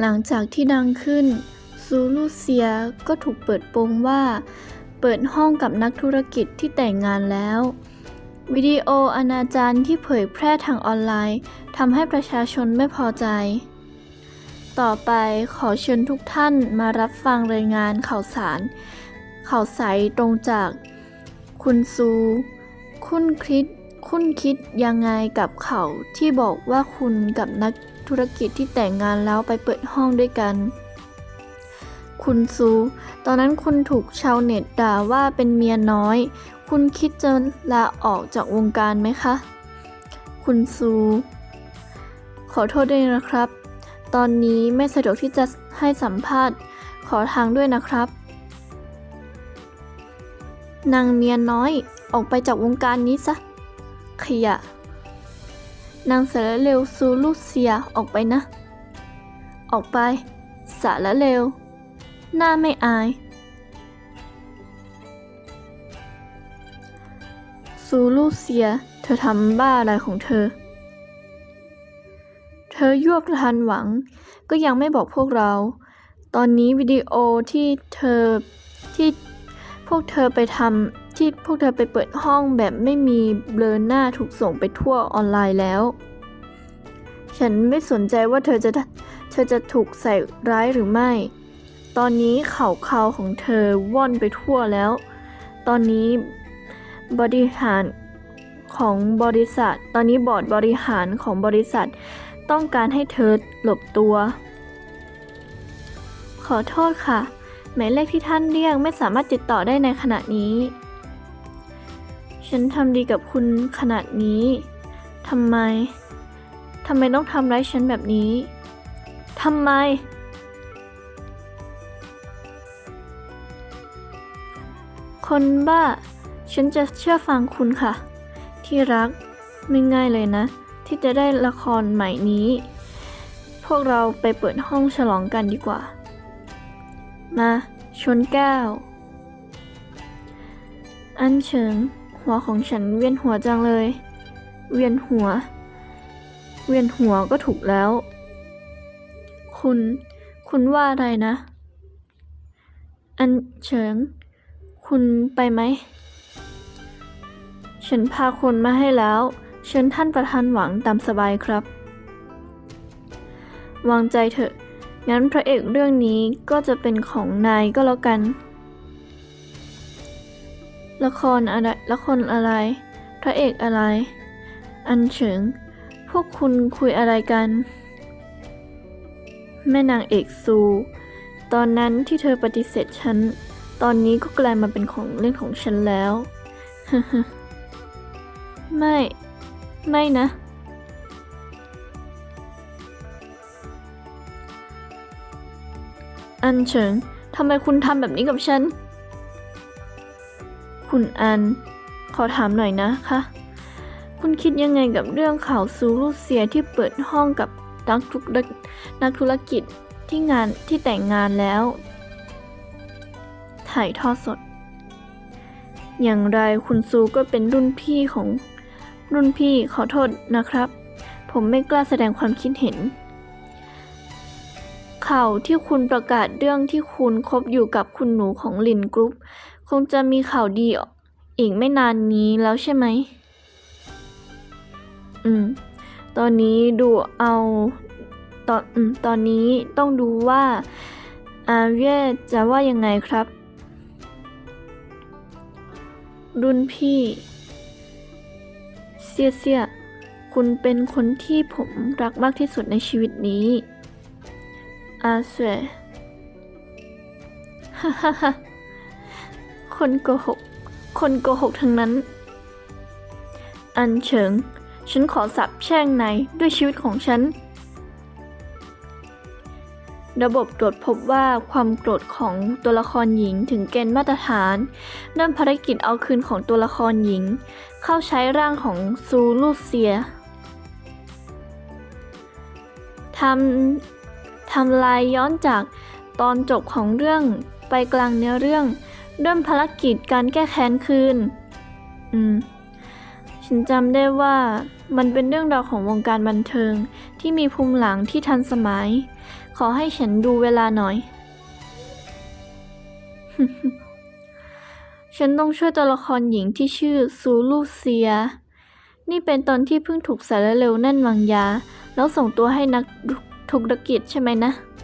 หลังจากที่ดังขึ้น ซูลูเซียก็ถูกเปิดโปงว่า เปิดห้องกับนักธุรกิจที่แต่งงานแล้ว วิดีโออนาจารที่เผยแพร่ทางออนไลน์ทำให้ประชาชนไม่พอใจ ต่อไปขอเชิญทุกท่านมารับฟังรายงานข่าวสาร ข่าวใสตรงจาก คุณซู คุณคิดคุณคิดยังไงกับเขาที่บอกว่าคุณกับนัก ธุรกิจที่แต่งงานแล้วไปเปิดห้องด้วยกัน คุณซู ตอนนั้นคุณถูกชาวเน็ตด่าว่าเป็นเมียน้อย คุณคิดจะลาออกจากวงการไหมคะ คุณซู ขอโทษด้วยนะครับ ตอนนี้ไม่สะดวกที่จะให้สัมภาษณ์ ขอทางด้วยนะครับ นางเมียน้อยออกไปจากวงการนี้ซะ ขยะ นางสารเลวซูลูเซียออกไปนะ ออกไป สารเลว หน้าไม่อาย ซูลูเซีย เธอทำบ้าอะไรของเธอ เธอยั่วประธานหวัง ก็ยังไม่บอกพวกเรา ตอนนี้วิดีโอที่เธอที่พวกเธอไปทำ ที่พวกเธอไปเปิดห้องแบบไม่มีเบลอหน้าถูกส่งไปทั่วออนไลน์แล้ว ฉันไม่สนใจว่าเธอจะเธอจะถูกใส่ร้ายหรือไม่ ตอนนี้ข่าวข่าวของเธอว่อนไปทั่วแล้ว ตอนนี้บริหารของบริษัท ตอนนี้บอร์ดบริหารของบริษัท ต้องการให้เธอหลบตัว ขอโทษค่ะ หมายเลขที่ท่านเรียกไม่สามารถติดต่อได้ในขณะนี้ ฉันทำดีกับคุณขนาดนี้ ทำไม ทำไมต้องทำร้ายฉันแบบนี้ ทำไม คนบ้า ฉันจะเชื่อฟังคุณค่ะ ที่รัก ไม่ง่ายเลยนะ ที่จะได้ละครใหม่นี้ พวกเราไปเปิดห้องฉลองกันดีกว่า มา ชนแก้ว อันเฉิง หัวของฉันเวียนหัวจังเลย เวียนหัว เวียนหัวก็ถูกแล้ว คุณ คุณว่าอะไรนะ อันเฉิง คุณไปไหม ฉันพาคนมาให้แล้ว เชิญท่านประธานหวังตามสบายครับ วางใจเถอะ งั้นพระเอกเรื่องนี้ก็จะเป็นของนายก็แล้วกัน ละครอะไร ละครอะไร พระเอกอะไร อันเฉิง พวกคุณคุยอะไรกัน แม่นางเอกซู ตอนนั้นที่เธอปฏิเสธฉัน ตอนนี้ก็กลายมาเป็นของเล่นของฉันแล้ว ไม่ ไม่นะอันเฉิง ทำไมคุณทำแบบนี้กับฉัน คุณอัน ขอถามหน่อยนะคะ คุณคิดยังไงกับเรื่องข่าวซูลูเซียที่เปิดห้องกับนักธุรนักธุรกิจที่งานที่แต่งงานแล้ว ถ่ายทอดสด อย่างไรคุณซูก็เป็นรุ่นพี่ของรุ่นพี่ขอโทษนะครับ ผมไม่กล้าแสดงความคิดเห็น ข่าวที่คุณประกาศเรื่องที่คุณคบอยู่กับคุณหนูของลินกรุ๊ป งจะมีข่าวดีอีกไม่นานนี้แล้วใช่ไหม อืม ตอนนี้ดูเอาตอนอืมตอนนี้ต้องดูว่าอาเวียจะว่ายังไงครับ รุ่นพี่ เสียเสียคุณเป็นคนที่ผมรักมากที่สุดในชีวิตนี้อาเสวฮ่าฮ่าฮ่า คนโกหก คนโกหกทั้งนั้น อันเฉิง ฉันขอสับแช่งนายด้วยชีวิตของฉัน ระบบตรวจพบว่าความโกรธของตัวละครหญิงถึงเกณฑ์มาตรฐานเริ่มภารกิจเอาคืนของตัวละครหญิง เข้าใช้ร่างของซูลูเซียทำทำลายย้อนจากตอนจบของเรื่องไปกลางเนื้อเรื่อง เริ่มภารกิจการแก้แค้นคืน อืม ฉันจำได้ว่ามันเป็นเรื่องราวของวงการบันเทิงที่มีภูมิหลังที่ทันสมัย ขอให้ฉันดูเวลาหน่อย ฉันต้องช่วยตัวละครหญิงที่ชื่อซูลูเซีย นี่เป็นตอนที่เพิ่งถูกสารเร็วนั่นวางยา แล้วส่งตัวให้นักธุรกิจใช่ไหมนะ